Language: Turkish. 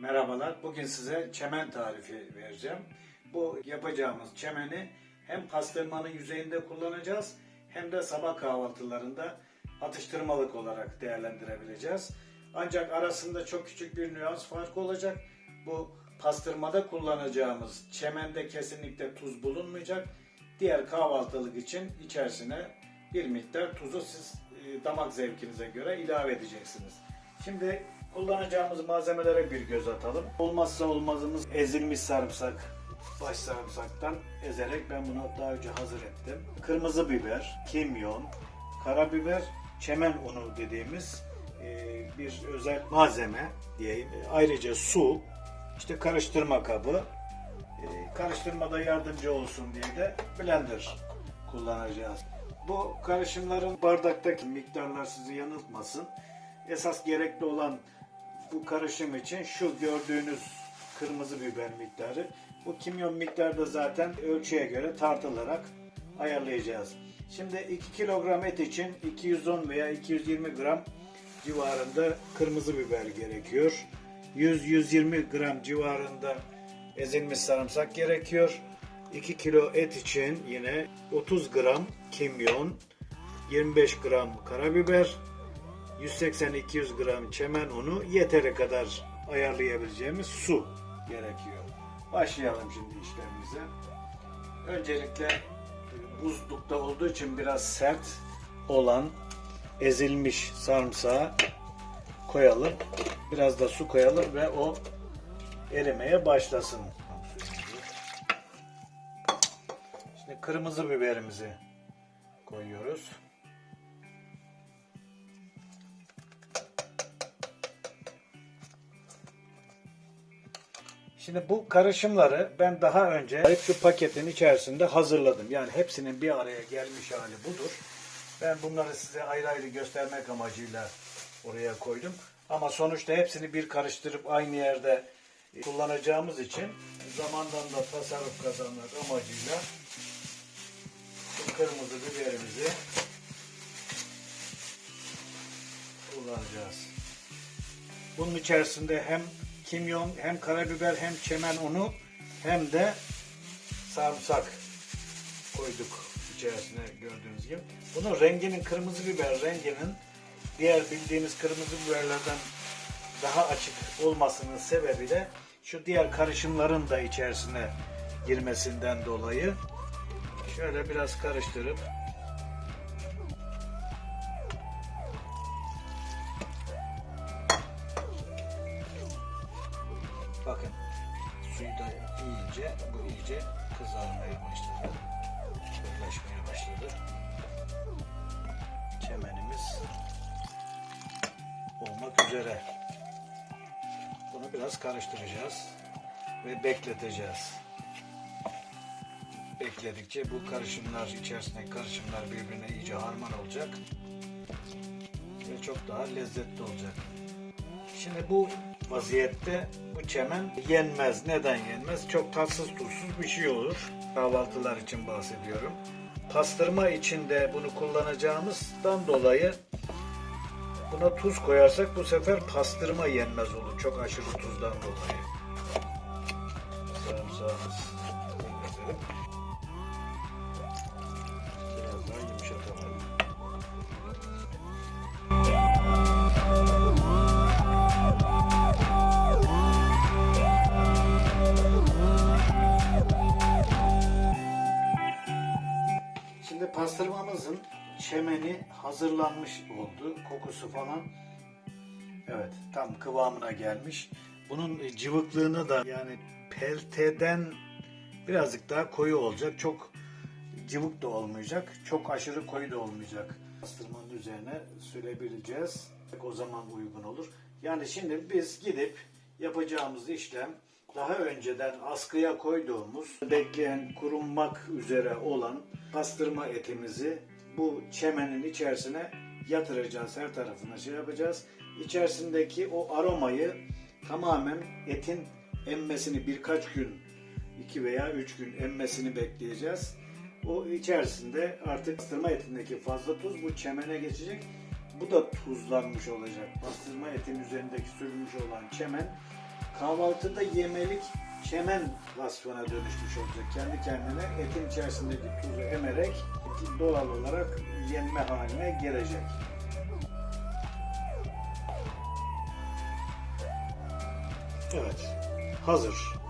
Merhabalar. Bugün size çemen tarifi vereceğim. Bu yapacağımız çemeni hem pastırmanın yüzeyinde kullanacağız hem de sabah kahvaltılarında atıştırmalık olarak değerlendirebileceğiz. Ancak arasında çok küçük bir nüans farkı olacak. Bu pastırmada kullanacağımız çemende kesinlikle tuz bulunmayacak. Diğer kahvaltılık için içerisine bir miktar tuzu siz e, damak zevkinize göre ilave edeceksiniz. Şimdi kullanacağımız malzemelere bir göz atalım. Olmazsa olmazımız ezilmiş sarımsak. Baş sarımsaktan ezerek ben bunu daha önce hazır ettim. Kırmızı biber, kimyon, karabiber, çemen unu dediğimiz e, bir özel malzeme diyeyim. E, Ayrıca su, işte karıştırma kabı, e, karıştırmada yardımcı olsun diye de blender kullanacağız. Bu karışımların bardaktaki miktarlar sizi yanıltmasın. Esas gerekli olan bu karışım için şu gördüğünüz kırmızı biber miktarı. Bu kimyon miktarı da zaten ölçüye göre tartılarak ayarlayacağız. Şimdi 2 kilogram et için 210 veya 220 gram civarında kırmızı biber gerekiyor. 100-120 gram civarında ezilmiş sarımsak gerekiyor. 2 kilo et için yine 30 gram kimyon, 25 gram karabiber, 180-200 gram çemen unu yeteri kadar ayarlayabileceğimiz su gerekiyor. Başlayalım şimdi işlemimize. Öncelikle e, buzlukta olduğu için biraz sert olan ezilmiş sarımsağı koyalım. Biraz da su koyalım ve o erimeye başlasın. Şimdi kırmızı biberimizi koyuyoruz. Şimdi bu karışımları ben daha önce hep şu paketin içerisinde hazırladım. Yani hepsinin bir araya gelmiş hali budur. Ben bunları size ayrı ayrı göstermek amacıyla oraya koydum. Ama sonuçta hepsini bir karıştırıp aynı yerde kullanacağımız için zamandan da tasarruf kazanmak amacıyla bu kırmızı biberimizi kullanacağız. Bunun içerisinde hem kimyon, hem karabiber, hem çemen unu, hem de sarımsak koyduk içerisine gördüğünüz gibi. Bunun renginin kırmızı biber renginin diğer bildiğimiz kırmızı biberlerden daha açık olmasının sebebi de şu diğer karışımların da içerisine girmesinden dolayı şöyle biraz karıştırıp da iyice bu iyice kızarmaya başladı. Kırlaşmaya başladı. Çemenimiz olmak üzere. Bunu biraz karıştıracağız ve bekleteceğiz. Bekledikçe bu karışımlar içerisindeki karışımlar birbirine iyice harman olacak ve çok daha lezzetli olacak. Şimdi bu vaziyette bu çemen yenmez. Neden yenmez? Çok tatsız tuzsuz bir şey olur. Kahvaltılar için bahsediyorum. Pastırma için de bunu kullanacağımızdan dolayı buna tuz koyarsak bu sefer pastırma yenmez olur. Çok aşırı tuzdan dolayı. Sarımsağımız Şimdi pastırmamızın çemeni hazırlanmış oldu. Kokusu falan evet tam kıvamına gelmiş. Bunun cıvıklığını da yani pelteden birazcık daha koyu olacak. Çok cıvık da olmayacak. Çok aşırı koyu da olmayacak. Pastırmanın üzerine sürebileceğiz. O zaman uygun olur. Yani şimdi biz gidip yapacağımız işlem daha önceden askıya koyduğumuz bekleyen kurunmak üzere olan pastırma etimizi bu çemenin içerisine yatıracağız. Her tarafına şey yapacağız. İçerisindeki o aromayı tamamen etin emmesini birkaç gün, iki veya üç gün emmesini bekleyeceğiz. O içerisinde artık pastırma etindeki fazla tuz bu çemene geçecek. Bu da tuzlanmış olacak. Pastırma etin üzerindeki sürülmüş olan çemen kahvaltıda yemelik çemen vasfına dönüşmüş olacak. Kendi kendine etin içerisindeki tuzu emerek doğal olarak yenme haline gelecek. Evet, hazır.